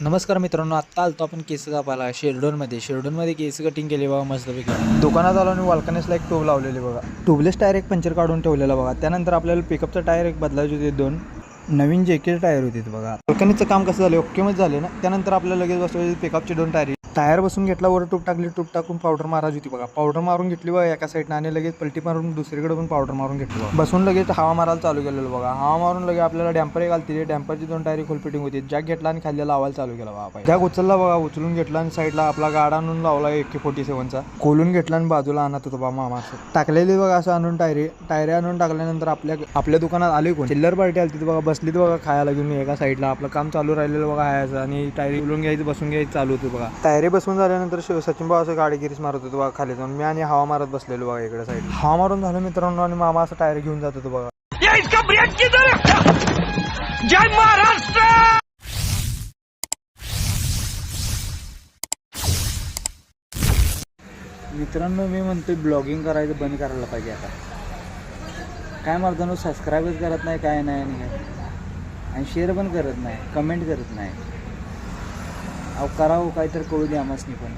नमस्कार मित्रांनो आत्ता आलतो आपण केस कापायला शेरडोनमध्ये. शेरडोनमध्ये केस कटिंग केली बघा मस्तपैकी. दुकानात आलो आणि वाल्कनेसला एक ट्यूब लावलेली बघा. ट्यूबलेस टायर एक पंचर काढून ठेवलेला बघा. त्यानंतर आपल्याला पिकअपचा टायर एक बदलायचे होते दोन. नवीन जेके टायर होते बघा. वाल्कनेसचं काम कसं झालं ओके मध्ये झाले ना? त्यानंतर आपल्याला लगेच बसवायचे पिकअपचे दोन टायर टायर बसून घेतला वर टूप टाकली टूप टाकून पावडर मारायची होती बघा. पावडर मारून घेतली बघा एका साईडनं आणि लगेच पलटी मारून दुसरीकडे पण पावडर मारून घेतली बघा. बसून लगेच हवा मारायला चालू केलेलं बघा. हवा मारून लगेच आपल्याला डॅम्पर एक आलती डॅम्परची दोन टायरी खोल फिटिंग होती. जॅक घेतला आणि खाल्ल्याला लावायला चालू केला बाबा जॅक उचलला बघा उचलून घेतला आणि साईडला आपला गाडा आणून लावला एके फोर्टी सेवनचा खोलून घेतला आणि बाजूला आणत होता बा मामा असं. टाकलेली बघा असं आणून टायरी टायरी आणून टाकल्यानंतर आपल्या आपल्या दुकानात आली कोण? चिल्लर पार्टी आली तिथे बघा. बसलीत बघा खायला घेऊन. एका साईडला आपलं काम चालू राहिलेलं बघा खायचं आणि टायरी उलून घ्यायचं बसून घ्यायचं चालू होतं बघा. टायरी बसून झाल्यानंतर शिव सचिन भाऊ असं गाडी गिरीस मारत होतो बघा खाली जाऊन. मी आणि हवा मारत बसलेलो बघा इकडे साईड हवा मारून झालं मित्रांनो आणि मामा असं टायर घेऊन जात होतो बघा. है? जय महाराष्ट्र! मित्रांनो मी म्हणतोय ब्लॉगिंग करायचं बंद करायला पाहिजे आता. काय मारतानो सबस्क्राईबच करत नाही काय नाही आणि शेअर पण करत नाही कमेंट करत नाही. अहो करावं काहीतरी कळू द्या आम्हासनी पण.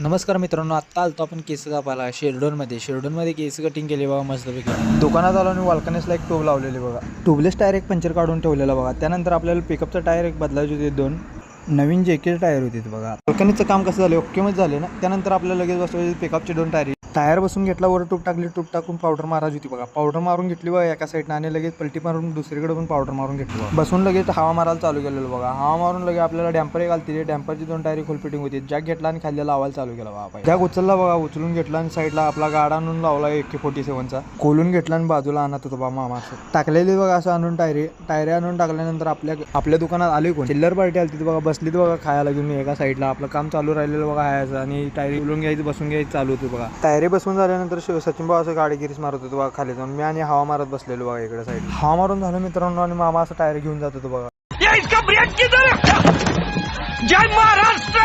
नमस्कार मित्रांनो आत्ता आलतो आपण केस कापायला शेरडोनमध्ये. शेरडोनमध्ये केस कटिंग केली बघा मस्तपैकी. दुकानात आलो आणि वाल्कनेसला एक ट्यूब लावलेली बघा. ट्यूबलेस टायर एक पंचर काढून ठेवलेला बघा. त्यानंतर आपल्याला पिकअपचा टायर एक बदलायचे होते दोन. नवीन जेके टायर होते बघा. वाल्कनेसचं काम कसं झालं ओके मध्ये झाले ना? त्यानंतर आपल्याला लगेच बसवायचे पिकअपचे दोन टायर. टायर बसून घेतला वर टूप टाकली टूप टाकून पावडर मारायची होती बघा. पावडर मारून घेतली बघा एका साईडनं आणि लगेच पलटी मारून दुसरीकडे पण पावडर मारून घेतली बसून लगेच हवा मारायला चालू केलेलं बघा. हवा मारून लगेच आपल्याला डॅम्पर एक आलती डॅम्परची दोन टायरी खोल फिटिंग होती. जॅक घेतला आणि खाल्ल्याला लावायला चालू केला बघा जॅक उचलला बघा उचलून घेतला आणि साईडला आपला गाडा आणून लावला एके फोर्टी सेवनचा खोलून घेतला आणि बाजूला आणत होता बाबा मामा असं टाकलेली बघा असं आणून टायरी टायरी आणून टाकल्यानंतर आपल्या आपल्या दुकानात आली कोण? चिल्लर पार्टी आली तिथे बघा. बसलीत बघा खायला घेऊन एका साईडला आपलं काम चालू राहिलेलं बघा खायचं आणि टायरी उलून घ्यायचं बसून घ्यायचं चालू होतं बघा. टायरी बसून झाल्यानंतर शिव सचिन भाऊ असं गाडी गिरीस मारत होतो बघा खाली जाऊन. मी आणि हवा मारत बसलेलो बघा इकडे साईड हवा मारून झालं मित्रांनो आणि मामा असं टायर घेऊन जात होतो बघा. है? जय महाराष्ट्र!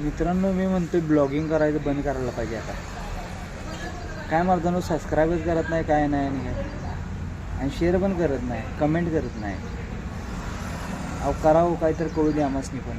मित्रांनो मी म्हणतोय ब्लॉगिंग करायचं बंद करायला पाहिजे आता. काय मारतानो सबस्क्राईबच करत नाही काय नाही आणि शेअर पण करत नाही कमेंट करत नाही. अहो करावं काहीतरी कळू द्या आमासनी पण.